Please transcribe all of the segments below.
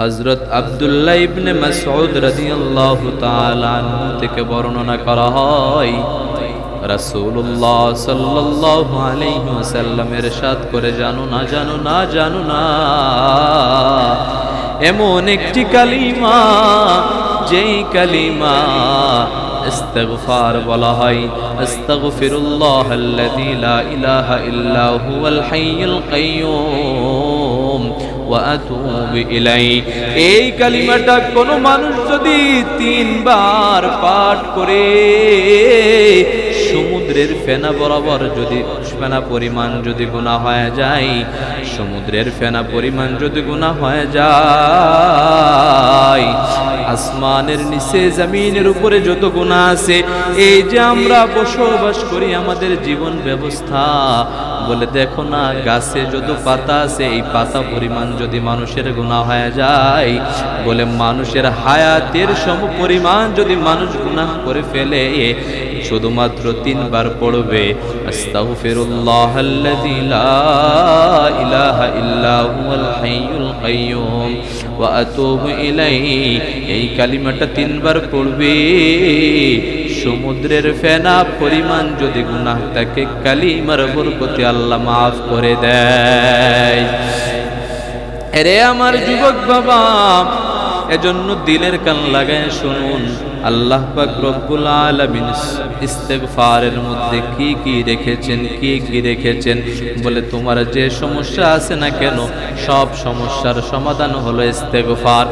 হজরত আবদুল্লাহ ইবনে মাসউদ রাদিয়াল্লাহু তাআলা থেকে বর্ণনা করা হয়, রাসূলুল্লাহ সাল্লাল্লাহু আলাইহি ওয়াসাল্লাম ইরশাদ করে, জানো না জানো না জানো না, এমন একটি কালিমা, যেই কালিমা ইস্তিগফার বলা হয়, আস্তাগফিরুল্লাহ আল্লাযী লা ইলাহা ইল্লা হুয়াল হাইয়ুল কাইয়্যুম। ইলাই এই কালিমাটা কোন মানুষ যদি তিনবার পাঠ করে, সমুদ্রের ফেনা বরাবর যদি, ফেনা পরিমাণ যদি গুণা হয়ে যায় সমুদ্রের ফেনা পরিমাণ যদি গুণা হয়ে যায়, আসমানের নিচে জমিনের উপরে যত গুণা আছে, এই যে আমরা বসবাস করি, আমাদের জীবন ব্যবস্থা, বলে দেখো না, গাছে যত পাতা আছে, এই পাতা পরিমাণ যদি মানুষের গুণা হয়ে যায়, বলে মানুষের হায়াতের সম পরিমাণ যদি মানুষ গুনাহ করে ফেলে, শুধুমাত্র তিনবার পড়বে, আস্তাগফিরুল্লাহ আল্লাযী লা ইলাহা ইল্লা হুয়াল হাইয়ুল কাইয়্যুম ওয়া আতুবু ইলাইহি এই কালিমাটা তিনবার পড়বে। সমুদ্রের ফেনা পরিমাণ যদি গুনাহ থাকে, কালিমার বরকতে আল্লাহ মাফ করে দেয়। এরে আমার যুবক বাবা, এজন্য দিলের কান লাগায় শুনুন। আল্লাহ পাক রব্বুল আলমিন ইস্তেগফারের মধ্যে কি কি রেখেছেন, কি কি রেখেছেন? বলে তোমার যে সমস্যা আছে না কেন? সব সমস্যার সমাধান হলো ইস্তেফার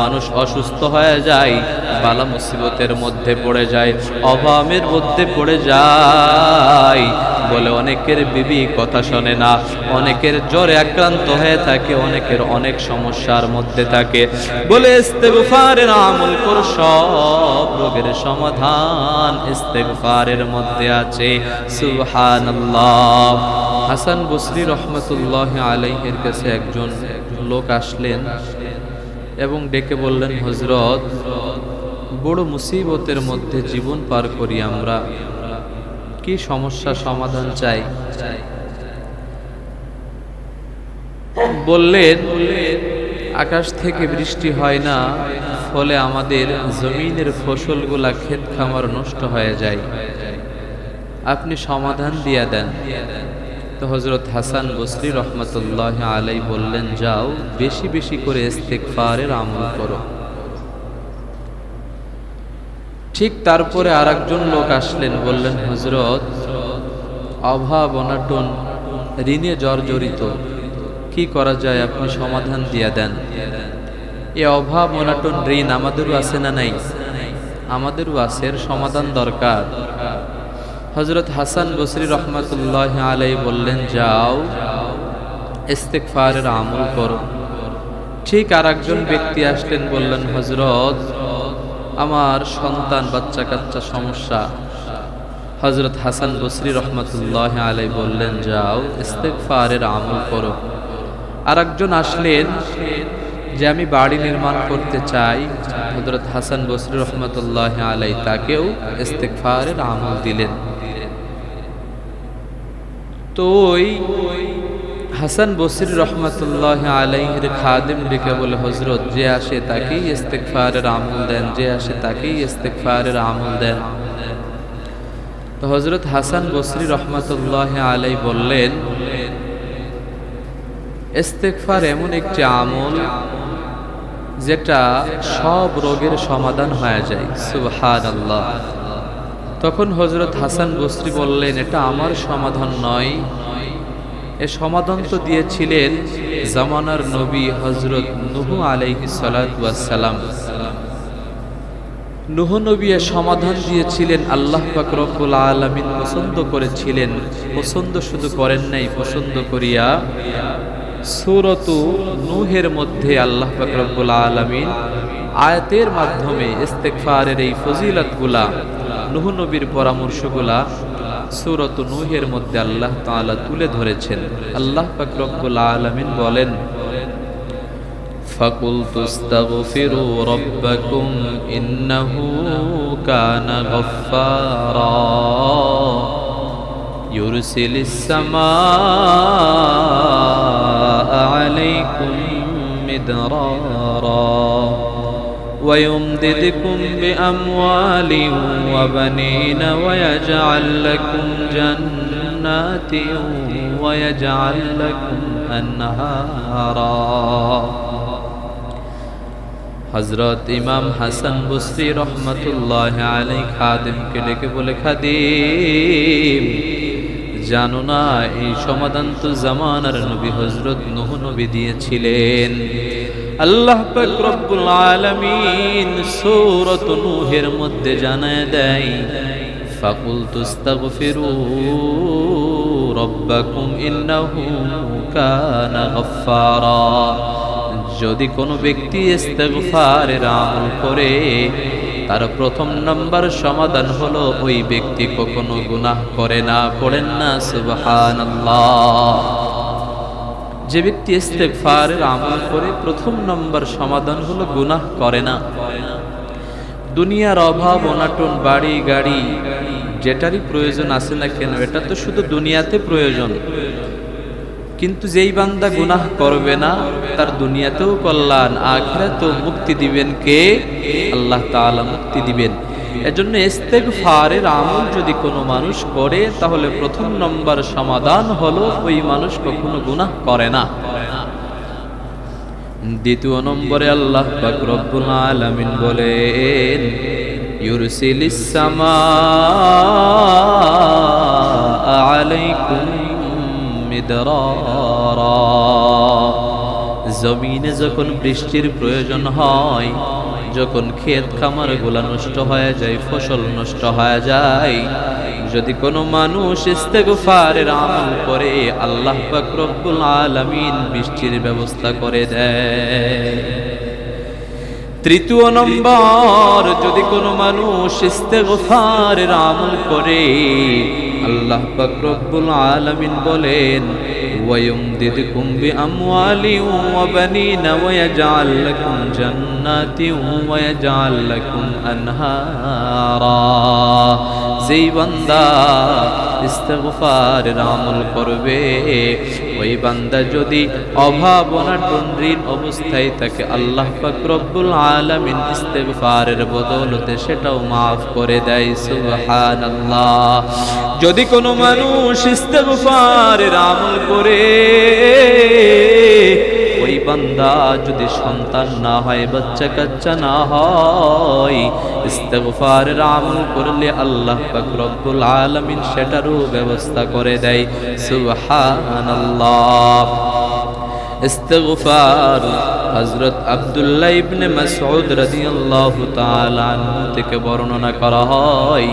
মানুষ অসুস্থ হয়ে যায়, বালা মুসিবতের মধ্যে পড়ে যায়, অভাবের মধ্যে পড়ে যায়। বলে অনেকের বিবি কথা শোনে না, অনেকের জ্বরে আক্রান্ত হয়ে থাকে, অনেকের অনেক সমস্যার মধ্যে থাকে। বলে, ইস্তেগফারের আমল কর, সব রোগের সমাধান ইস্তেগফারের মধ্যে আছে। সুবহানাল্লাহ। হাসান বসরি রহমতুল্লাহ আলাইহের কাছে একজন লোক আসলেন এবং ডেকে বললেন হজরত বড় মুসিবতের মধ্যে জীবন পার করি আমরা। কি সমস্যা সমাধান চাই? বললেন আকাশ থেকে বৃষ্টি হয় না, ফলে আমাদের জমিনের ফসলগুলা ক্ষেত খামার নষ্ট হয়ে যায়। আপনি সমাধান দিয়া দেন। তো হজরত হাসান বসরি রহমতুল্লাহ আলাই বললেন, যাও, বেশি বেশি করে ইস্তেকফারের আমল করো। ঠিক তারপরে আর একজন লোক আসলেন, বললেন হজরত অভাব, অনাটন, ঋণে জর্জরিত। কি করা যায়? আপনি সমাধান দিয়ে দেন। এ অভাব, অনাটন, ঋণ আমাদেরও আছে না নাই? আমাদেরও আছে, এর সমাধান দরকার। হজরত হাসান বসরি রহমতুল্লাহ আলাই বললেন, যাও ইস্তেকফারের আমল করো। ঠিক আর ব্যক্তি আসলেন, বললেন হজরত আমার সন্তান, বাচ্চা কাচ্চা সমস্যা। হজরত হাসান বসরি রহমতুল্লাহ আলাই বললেন, যাও ইস্তেকফারের আমল করো। আর একজন আসলেন, যে আমি বাড়ি নির্মাণ করতে চাই। হজরত হাসান বসরি রহমতুল্লাহ আলাই তাকেও ইস্তেকফারের আমল দিলেন। তো ওই হাসান বসির রহমতুল্লাহ আলাইহির খাদিম ডেকে বলে হজরত, যে আসে তাকেই ইস্তেকফারের আমল দেন, যে আসে তাকেই ইস্তেকফারের আমল দেন। তো হজরত হাসান বসরি রহমতুল্লাহ আলাই বললেন ইস্তেকফার এমন একটি আমল যেটা সব রোগের সমাধান হয়ে যায় সুবহান আল্লাহ তখন হজরত হাসান বসরি বললেন, এটা আমার সমাধান নয় এ সমাধান তো দিয়েছিলেন জামানার নবী হজরত নুহু আলাইহি সালাম নুহ নবী সমাধান দিয়েছিলেন, আল্লাহ পাকরবুল আলমিন পছন্দ করেছিলেন। পছন্দ শুধু করেন নাই, পছন্দ করিয়া সুরত নুহের মধ্যে আল্লাহ পাকরবুল আলমিন আয়াতের মাধ্যমে ইস্তেকফারের এই ফজিলতগুলা, নুহ নবীর পরামর্শগুলা সুরত নুহের মধ্যে আল্লাহ তাআলা তুলে ধরেছেন আল্লাহ পাক রব্বুল আলামিন বলেন فقلت استغفروا ربكم إنه كان غفارا يرسل السماء عليكم مدرارا ويمددكم بأموال وبنين ويجعل لكم جنات ويجعل لكم أنهارا হজরত ইমাম হাসান বসরি রহমতুল্লাহ আলাই খাদিমকে ডেকে বলে খাদিম জানো না এই সমাধান তো জামানার নবী হজরত নহ নবী দিয়েছিলেন আল্লাহ পাক রব্বুল আলামিন সূরাত নূহের মধ্যে জানায় দেয় ফাকুল তুস্তাগফিরু রব্বাকুম ইন্নাহু কানা গফফারা। যদি কোনো ব্যক্তি ইস্তেগফারের আমল করে, তার প্রথম নাম্বার সমাধান হলো ওই ব্যক্তি কখনো গুনাহ করে না, পড়েন না, সুবহানাল্লাহ। যে ব্যক্তি ইস্তেগফারের আমল করে প্রথম নম্বর সমাধান হলো গুনাহ করে না। দুনিয়ার অভাব, অনাটন, বাড়ি, গাড়ি, যেটারই প্রয়োজন আছে না কেন, এটা তো শুধু দুনিয়াতে প্রয়োজন। কিন্তু যেই বান্দা গুনাহ করবে না, তার দুনিয়াতেও কল্যাণ, আখিরাতেও মুক্তি দিবেন কে? আল্লাহ তাআলা মুক্তি দিবেন। এজন্য ইস্তেগফারের আমল যদি কোনো মানুষ করে, তাহলে প্রথম নম্বর সমাধান হলো ওই মানুষ কখনো গুনাহ করে না। দ্বিতীয় নম্বরে আল্লাহ রব্বুল আলামিন বলেন, ইউরসিলিস জমিনে যখন বৃষ্টির প্রয়োজন হয় যখন ক্ষেত খামারগুলা নষ্ট হয়ে যায়, ফসল নষ্ট হয়ে যায়, যদি কোনো মানুষ ইস্তেগফারের আমল করে, আল্লাহ রব্বুল আলামিন বৃষ্টির ব্যবস্থা করে দেয়। তৃতীয় নম্বর, যদি কোনো মানুষ ইস্তেগফারের আমল করে, আল্লাহ রব্বুল আলামিন বলেন ويمددكم بأموال وبنين ويجعل لكم جنات ويجعل لكم أنهارا যেই বান্দা ইস্তেগফারের আমল করবে ওই বান্দা যদি অভাব অনাটন ঋণ অবস্থায় থাকে আল্লাহ পাক রব্বুল আলামিন ইস্তেগফারের বদলতে সেটাও মাফ করে দেয় সুবহানাল্লাহ যদি কোনো মানুষ ইস্তেগফারের আমল করে, ওই বান্দা যদি সন্তান না হয়, বাচ্চা কাচ্চা না হয় ইস্তেগফারের আমল করলে আল্লাহ পাক রব্বুল আলামিন সেটারও ব্যবস্থা করে দেয়। সুবহানাল্লাহ। ইস্তেগফার হযরত আব্দুল্লাহ ইবনে মাসউদ রাদিয়াল্লাহু তাআলা থেকে বর্ণনা করা হয়।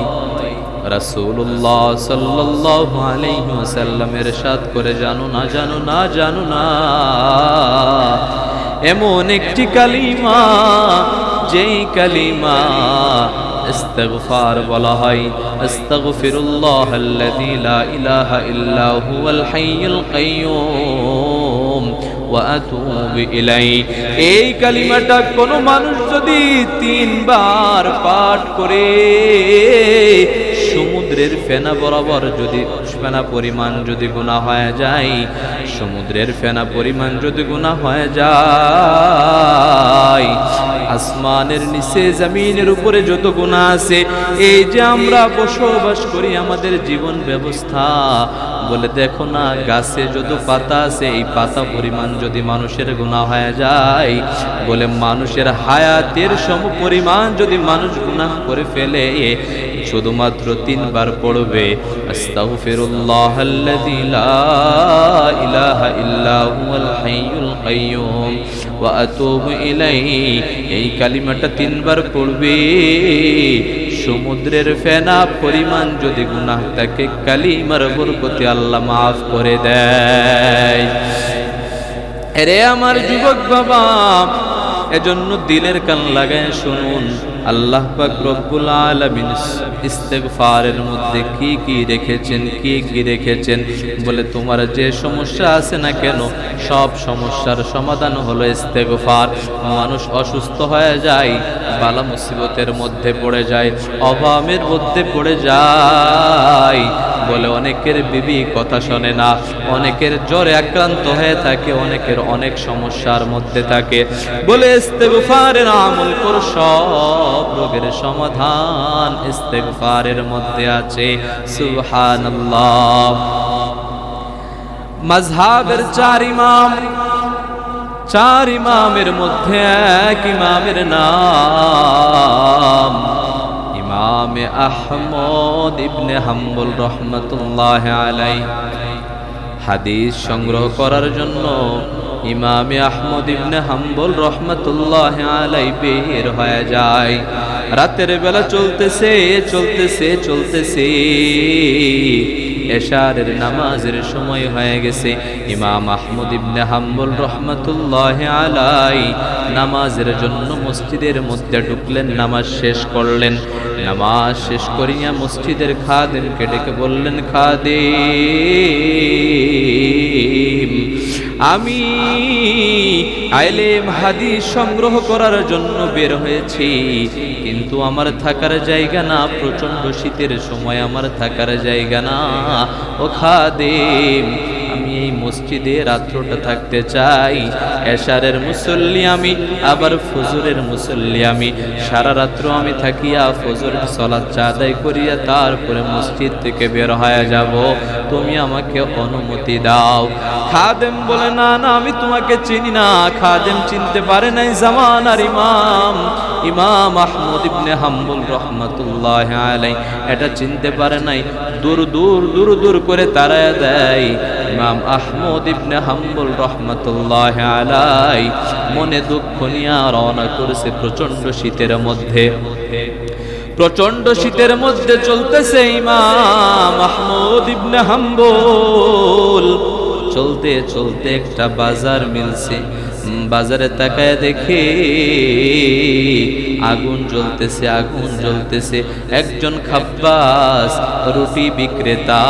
রাসূলুল্লাহ সাল্লাল্লাহু আলাইহি ওয়াসাল্লাম ইরশাদ করে, জানো না জানো না জানো না, এমন একটি কালিমা, যেই কালিমা ইস্তিগফার বলা হয়, আস্তাগফিরুল্লাহ আল্লাযী লা ইলাহা ইল্লা হুয়াল হাইয়ুল কাইয়্যুম ওয়া আতুবু ইলাই এই কালিমাটা কোন মানুষ যদি তিনবার পাঠ করে সমুদ্রের ফেনা বরাবর যদি ফেনা পরিমাণ যদি গুণা হয়ে যায়, সমুদ্রের ফেনা পরিমাণ যদি গুণা হয়ে যায়, আসমানের নিচে জমিনের উপরে যত গুণা আছে, এই যে আমরা বসবাস করি, আমাদের জীবন ব্যবস্থা, বলে দেখো না, গাছে যত পাতা আছে, এই পাতা পরিমাণ যদি মানুষের গুণা হয়ে যায়, বলে মানুষের হায়াতের সম পরিমাণ যদি মানুষ গুনাহ করে ফেলে শুধুমাত্র তিনবার পড়বে ইলাহা এই কালিমাটা তিনবার পড়বে। সমুদ্রের ফেনা পরিমাণ যদি গুনাহ থাকে, কালিমার বরকতে আল্লাহ মাফ করে দেয়। রে আমার যুবক বাবা, এজন্য দিলের কান লাগায় শুনুন। আল্লাহ রব্বুল আলমিন ইস্তেকফারের মধ্যে কি কি রেখেছেন, কি কি রেখেছেন? বলে তোমার যে সমস্যা আছে না কেন? সব সমস্যার সমাধান হলো ইস্তেকফার মানুষ অসুস্থ হয়ে যায়, বালা মুসিবতের মধ্যে পড়ে যায়, অভাবের মধ্যে পড়ে যায়। বলে অনেকের বিবি কথা শোনে না, অনেকের জ্বরে আক্রান্ত হয়ে থাকে, অনেকের অনেক সমস্যার মধ্যে থাকে। বলে, ইস্তেগফারের আমল কর, সব রোগের সমাধান ইস্তেগফারের মধ্যে আছে। সুবহানাল্লাহ। মাযহাবের চার ইমাম, চার ইমামের মধ্যে এক ইমামের নাম ইমামে আহমদ ইবনে হাম্বুল রহমতুল্লাহ আলাই হাদিস সংগ্রহ করার জন্য ইমামে আহমদ ইবনে হাম্বল রহমতুল্লাহ আলাই বের হয়ে যায়। রাতের বেলা চলতেছে চলতেছে চলতেছে। এশারের নামাজের সময় হয়ে গেছে। ইমাম আহমদ ইবনে হাম্বুল রহমতুল্লাহ আলাই নামাজের জন্য মসজিদের মধ্যে ঢুকলেন, নামাজ শেষ করলেন। নামাজ শেষ করিয়া মসজিদের খাদেমকে ডেকে বললেন, খাদেম আমি আইলেম হাদিস সংগ্রহ করার জন্য বের হয়েছি, কিন্তু আমার থাকার জায়গা না প্রচণ্ড শীতের সময় আমার থাকার জায়গা না। ও খাদেম এই মসজিদে রাত্রটা থাকতে চাই। এশারের মুসল্লি আমি, আবার ফজরের মুসল্লি আমি। সারা রাত্র আমি থাকিয়া ফজরের সলাদ চাঁদাই করিয়া তারপরে মসজিদ থেকে বের হয়ে যাব। তুমি আমাকে অনুমতি দাও। খাদেম বলে, না না, আমি তোমাকে চিনি না। খাদেম চিনতে পারে নাই জামানার ইমাম। ইমাম আহমদ ইবনে হাম্বুল রহমতুল্লাহ আলাই এটা চিনতে পারে নাই। দূর দূর দূর দূর করে তারায় দেয়। ইমাম আহমদ ইবনে হাম্বুল রহমতুল্লাহ আলাই মনে দুঃখ নিয়ে রওনা করেছে প্রচণ্ড শীতের মধ্যে। প্রচণ্ড শীতের মধ্যে চলতেছে ইমাম আহমদ ইবনে হাম্বুল। চলতে চলতে একটা বাজার মিলছে। বাজারে তাকায় দেখে আগুন জ্বলতেছে আগুন জ্বলতেছে। একজন খাব্বাস রুটি বিক্রেতা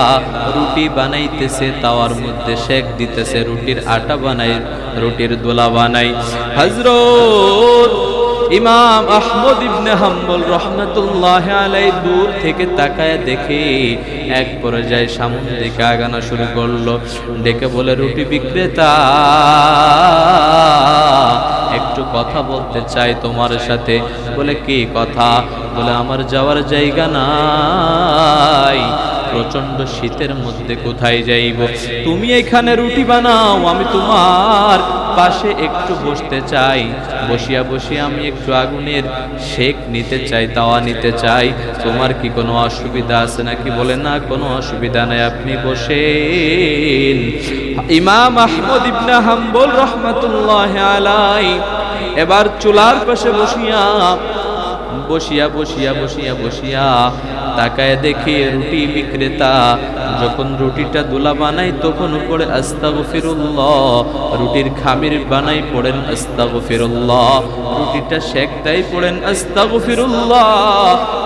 রুটি বানাইতেছে, তাওয়ার মধ্যে শেক দিতেছে, রুটির আটা বানাই রুটির দোলা বানাই হজরত ইমাম আহমদ ইবনে হাম্বল রহমতুল্লাহ আলাই দূর থেকে তাকায় দেখে এক পর্যায়ে সামন দিকে আগানো শুরু করল। ডেকে বলে, রুটি বিক্রেতা, একটু কথা বলতে চাই তোমার সাথে। বলে, কি কথা? বলে, আমার যাওয়ার জায়গা নাই। প্রচণ্ড শীতের মধ্যে কোথায় যাইব? তুমি এখানে রুটি বানাও, আমি তোমার পাশে একটু বসতে চাই, বসিয়া বসিয়া আমি একটু আগুনের শেক নিতে চাই, তাওয়া নিতে চাই। তোমার কি কোনো অসুবিধা আছে নাকি বলে না, কোনো অসুবিধা নাই, আপনি বসেন। ইমাম আহমদ ইবনা হাম্বল রহমতুল্লাহ আলাই এবার চুলার পাশে বসিয়া বসিয়া বসিয়া বসিয়া বসিয়া তাকায় দেখি রুটি বিক্রেতা। যখন রুটিটা দোলা বানাই তখন পড়ে আস্তাগো ফিরুল্লাহ রুটির খামির বানাই পড়েন আস্তাগো ফিরুল্লাহ রুটিটা শেক দেয় পড়েন আস্তাগো ফিরুল্লাহ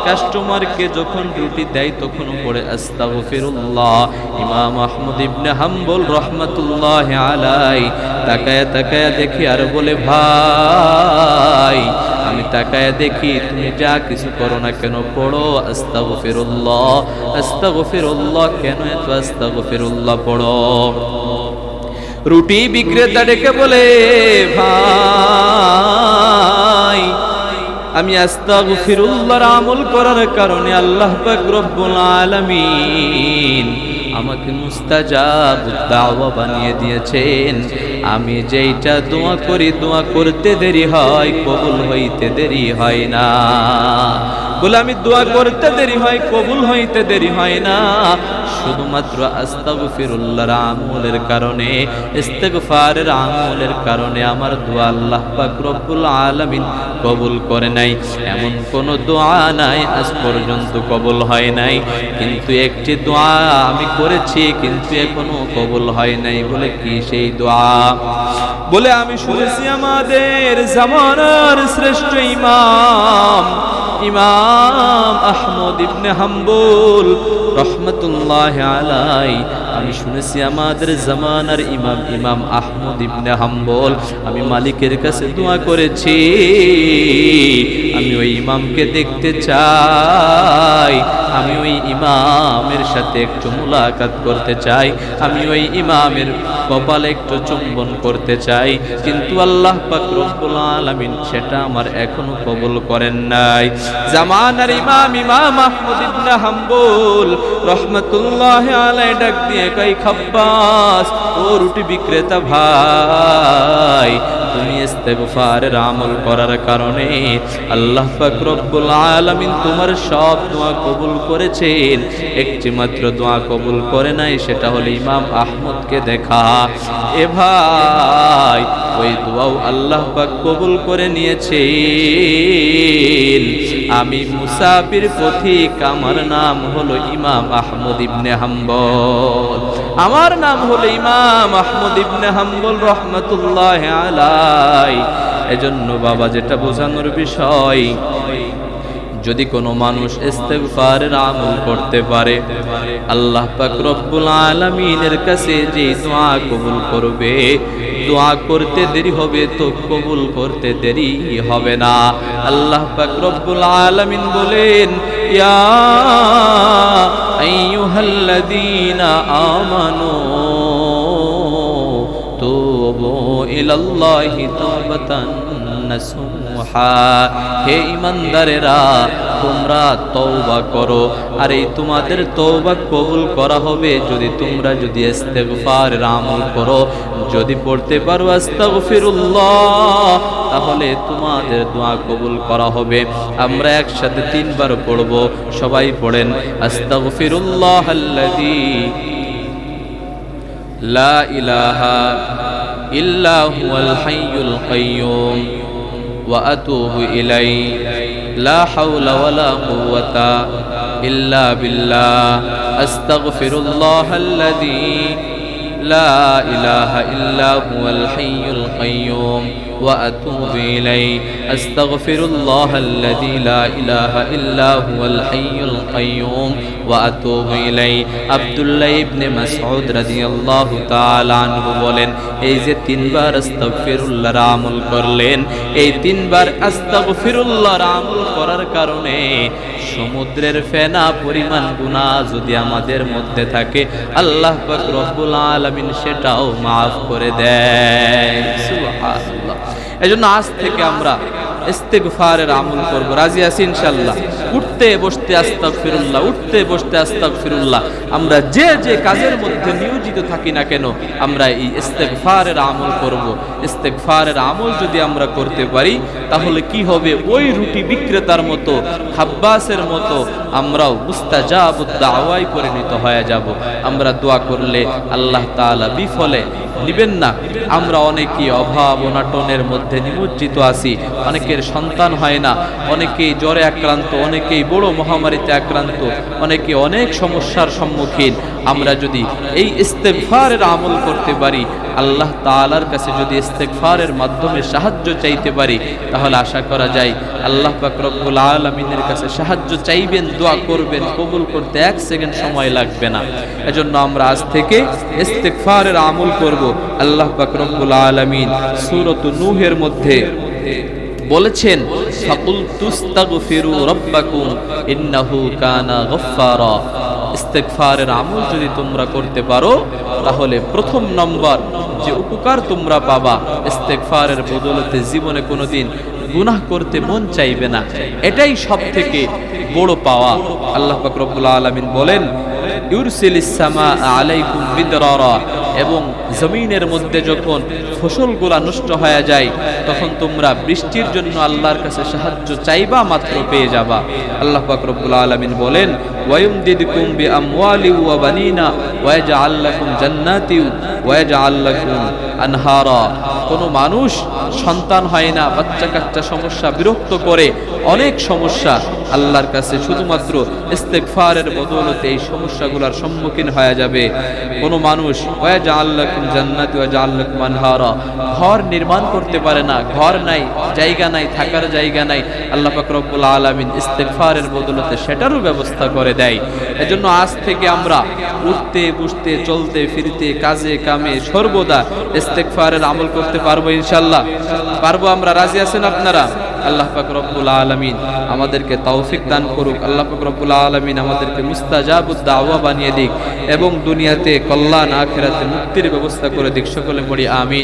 কাস্টমারকে যখন রুটি দেয় তখন পড়ে আস্তাগো ফিরুল্লাহ ইমাম আহমদ ইবনে হাম্বল রহমতুল্লাহ আলাই তাকায় তাকায় দেখি আর বলে, ভাই আমি তাকায় দেখি, তুমি যা কিছু করো না কেন পড়ো, আস্তাগফিরুল্লাহ আস্তাগফিরুল্লাহ, কেন এত আস্তাগফিরুল্লাহ পড়ো? রুটি বিক্রেতা ডেকে বলে, ভাই, আমি আস্তাগফিরুল্লাহর আমল করার কারণে আল্লাহ পাক রব্বুল আলামিন আমাকে মুস্তাজাব দাওয়া বানিয়ে দিয়েছেন। আমি যেইটা দোয়া করি, দোয়া করতে দেরি হয়, কবুল হইতে দেরি হয় না। বলে, আমি দোয়া করতে দেরি হয়, কবুল হইতে দেরি হয় না। শুধুমাত্র আস্তাগফিরুল্লাহর আমলের কারণে, ইস্তেগফারের আমলের কারণে আমার দোয়া আল্লাহ পাক রব্বুল আলামিন কবুল করে নাই। এমন কোন দোয়া নাই, আজ পর্যন্ত কবুল হয় নাই। কিন্তু একটি দোয়া আমি করেছি, কিন্তু এখনও কবুল হয় নাই বলে কি সেই দোয়া? বলে আমি শুনেছি আমাদের জামানার শ্রেষ্ঠ ইমাম। ইমাম আহমদ ইবনে হাম্বুল, রহমতুল্লাহ আলাই আমি শুনেছি আমাদের জামানার ইমাম ইমাম আহমদ ইবনে হাম্বল। আমি মালিকের কাছে দোয়া করেছি, আমি ওই ইমামকে দেখতে চাই, আমি ওই ইমামের সাথে একটু মুলাকাত করতে চাই, আমি ওই ইমামের কপালে একটু চুম্বন করতে চাই, কিন্তু আল্লাহ পাক রব্বুল আলামিন সেটা আমার এখনও কবুল করেন নাই। জামানার ইমাম ইমাম আহমদ ইবনে হাম্বল রহমাতুল্লাহ আলাইহি ডাক দিয়ে কই খাব্বাস, ও রুটি বিক্রেতা ভাই, তুমি ইস্তেগফারের আমল করার কারণে আল্লাহ পাক রব্বুল আলামিন তোমার সব দোয়া কবুল করেছেন। একটি মাত্র দোয়া কবুল করে নাই, সেটা হলো ইমাম আহমদকে দেখা। এ ভাই, ওই দোয়াও আল্লাহ পাক কবুল করে নিয়েছেন। আমি মুসাফির পথিক আমার নাম হলো ইমাম আহমদ ইবনে হাম্বল। আমার নাম হলো ইমাম আহমদ ইবনে হাম্বল, রহমতুল্লাহ আলাই এজন্য বাবা, যেটা বোঝানোর বিষয়, যদি কোনো মানুষ ইস্তেগফারের আমল করতে পারে, আল্লাহ পাক রব্বুল আলামিনের কাছে যে দোয়া কবুল করবে দোয়া করতে দেরি হবে তো কবুল করতে দেরি হবে না। আল্লাহ পাক আলামিন বলেন, ইয়া আমানু, তুবু ইলাল্লাহি তাওবাতান নাসুহা হে ইমানদারেরা, তোমরা তৌবা করো। আর এই তোমাদের তৌবা কবুল করা হবে যদি তোমরা যদি ইস্তেগফার আমল করো। যদি পড়তে পারো আস্তাগফিরুল্লাহ তাহলে তোমাদের দোয়া কবুল করা হবে। আমরা একসাথে তিনবার পড়ব। সবাই পড়েন আস্তাগফিরুল্লাহ আল্লাযী লা ইলাহা ইল্লা হুয়াল হাইয়ুল কাইয়্যুম وأتوب إليه. لا حول ولا قوة إلا بالله. أستغفر الله الذي لا إله إلا هو الحي القيوم وأتوب إليه أستغفر الله الذي لا إله إلا هو الحي القيوم وأتوب إليه عبد الله بن مسعود رضي الله تعالى عنه বলেন এই যে তিনবার আস্তাগফিরুল্লাহর আমল করলেন এই তিনবার আস্তাগফিরুল্লাহর আমল করার কারণে সমুদ্রের ফেনা পরিমাণ গুণা যদি আমাদের মধ্যে থাকে, আল্লাহ রব্বুল আলমিন সেটাও মাফ করে দেয়। এই জন্য আজ থেকে আমরা আমল করব। রাজি আছি ইনশাআল্লাহ। উঠতে বসতে আস্তাগফিরুল্লাহ, উঠতে বসতে আস্তাগফিরুল্লাহ। আমরা যে যে কাজের মধ্যে নিয়োজিত থাকি না কেন, আমরা এই ইস্তেগফারের আমল করব। ইস্তেগফারের আমল যদি আমরা করতে পারি, তাহলে কি হবে? ওই রুটি বিক্রেতার মতো, খাব্বাসের মতো আমরাও মুস্তাজাবুদ দাওয়াই পরিণত হয়ে যাব। আমরা দোয়া করলে আল্লাহ তাআলা বিফলে নিবেন না। আমরা অনেকেই অভাব অনাটনের মধ্যে নিমজ্জিত আছি। অনেকের সন্তান হয় না। অনেকেই জ্বরে আক্রান্ত, অনেকেই বড় মহামারীতে আক্রান্ত, অনেকে অনেক সমস্যার সম্মুখীন। আমরা যদি এই ইস্তেফারের আমল করতে পারি আল্লাহ তালার কাছে যদি ইস্তেগফারের মাধ্যমে সাহায্য চাইতে পারি, তাহলে আশা করা যায় আল্লাহ পাক আলামিনের কাছে সাহায্য চাইবেন, দোয়া করবেন, কবুল করতে এক সেকেন্ড সময় লাগবে না। এজন্য আমরা আজ থেকে ইস্তেগফারের আমল করব। আল্লাহ পাক আলামিন সূরাত নূহের মধ্যে বলেছেন ফাকুল তুস্তাগফিরু রাব্বাকুম ইন্নাহু কানা গফফারা। ইস্তেগফারের আমল যদি তোমরা করতে পারো, তাহলে প্রথম নম্বর যে উপকার তোমরা পাবা ইস্তেকফারের বদলতে জীবনে কোনোদিন গুনাহ করতে মন চাইবে না। এটাই সব থেকে বড় পাওয়া। আল্লাহ পাক রব্বুল আলামিন বলেন, ইউরসিলিস সামা আলাইকুম বিদরারা। এবং জমিনের মধ্যে যখন ফসলগুলা নষ্ট হয়ে যায়, তখন তোমরা বৃষ্টির জন্য আল্লাহর কাছে সাহায্য চাইবা মাত্র পেয়ে যাবা। আল্লাহ রব্বুল আলামিন বলেন কুম্বি আমি ওয়া বানিনা ওয়াজআল আল্লাহ জান্নাতি আনহারা। কোনো মানুষ সন্তান হয় না বাচ্চা কাচ্চা সমস্যা বিরক্ত করে। অনেক সমস্যা আল্লাহর কাছে শুধুমাত্র ইস্তেগফারের বদৌলতে এই সমস্যাগুলোর সম্মুখীন হয়ে যাবে। কোনো মানুষ ওয়াজআল লাকুম জান্নাতি, ওয়াজআল লাকুম আনহারা। ঘর নির্মাণ করতে পারে না, ঘর নাই, জায়গা নাই, থাকার জায়গা নাই। আল্লাহ রব্বুল আলামিন ইস্তেগফারের বদৌলতে সেটারও ব্যবস্থা করে দেয়। এজন্য আজ থেকে আমরা উঠতে, বসতে, চলতে, ফিরতে, কাজে কামে সর্বদা ইস্তেকফারের আমল করতে পারব ইনশাল্লাহ পারব আমরা? রাজি আছেন আপনারা? আল্লাহ পাক রব্বুল আলমিন আমাদেরকে তৌফিক দান করুক। আল্লাহ পাক রব্বুল আলামিন আমাদেরকে মুস্তাজাবুদ্দা দাওয়া বানিয়ে দিক এবং দুনিয়াতে কল্যাণ, আখেরাতে মুক্তির ব্যবস্থা করে দিক। সকলে পড়ি, আমিন।